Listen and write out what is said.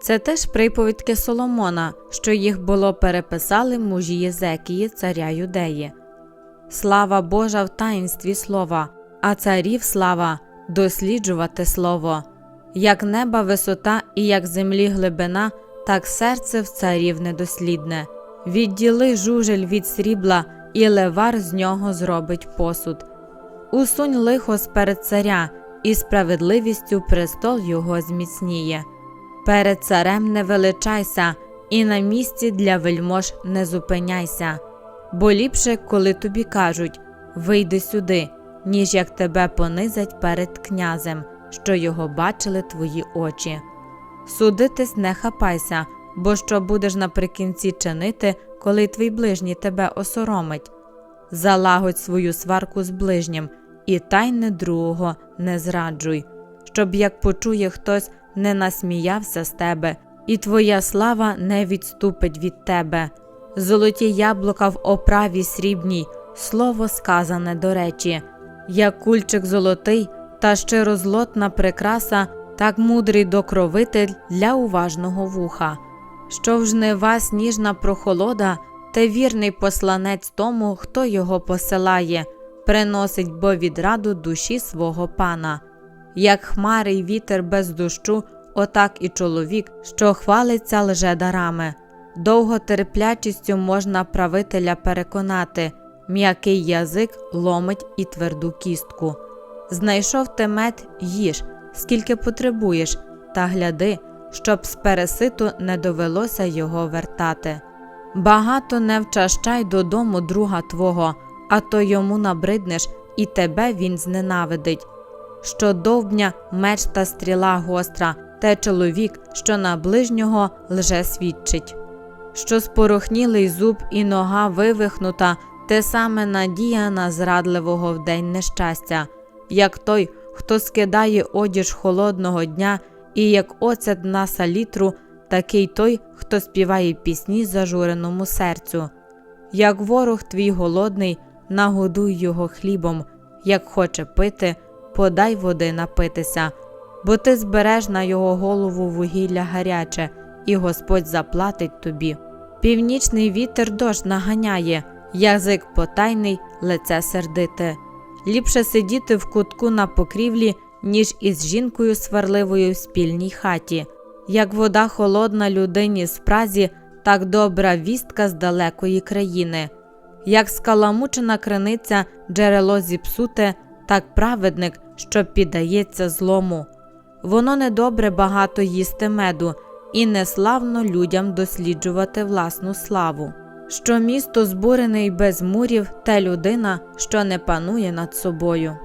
Це теж приповідки Соломона, що їх було переписали мужі Єзекії, царя Юдеї. Слава Божа в таїнстві слова, а царів слава досліджувати слово. Як неба висота і як землі глибина, так серце в царів недослідне. Відділи жужель від срібла, і левар з нього зробить посуд. Усунь лихо сперед царя, і справедливістю престол його зміцніє. Перед царем не величайся, і на місці для вельмож не зупиняйся. Бо ліпше, коли тобі кажуть вийди сюди, ніж як тебе понизять перед князем, що його бачили твої очі. Судитись не хапайся, бо що будеш наприкінці чинити, коли твій ближній тебе осоромить. Залагодь свою сварку з ближнім, і тайне другого не зраджуй, щоб як почує хтось, не насміявся з тебе, і твоя слава не відступить від тебе. Золоті яблука в оправі срібній, слово сказане до речі, як кульчик золотий та щирозлотна прикраса, так мудрий докровитель для уважного вуха. Що в жнива сніжна прохолода, те вірний посланець тому, хто його посилає, приносить бо відраду душі свого пана. Як хмари й вітер без дощу, отак і чоловік, що хвалиться лжедарами. Довготерплячістю можна правителя переконати, м'який язик ломить і тверду кістку. Знайшов ти мед, їж, скільки потребуєш, та гляди, щоб з переситу не довелося його вертати. Багато не вчащай додому друга твого, а то йому набриднеш, і тебе він зненавидить. Що довбня меч та стріла гостра, те чоловік, що на ближнього лже свідчить. Що спорохнілий зуб і нога вивихнута, те саме надія на зрадливого в день нещастя, як той, хто скидає одіж холодного дня, і як оцет на салітру, такий той, хто співає пісні зажуреному серцю. Як ворог твій голодний, нагодуй його хлібом, як хоче пити, подай води напитися, бо ти збереш на його голову вугілля гаряче, і Господь заплатить тобі. Північний вітер дощ наганяє, язик потайний, лице сердите. Ліпше сидіти в кутку на покрівлі, ніж із жінкою сварливою в спільній хаті. Як вода холодна людині з празі, так добра вістка з далекої країни. Як скаламучена криниця джерело зіпсуте, так праведник, що піддається злому. Воно недобре багато їсти меду, і неславно людям досліджувати власну славу. Що місто збурений без мурів, те людина, що не панує над собою.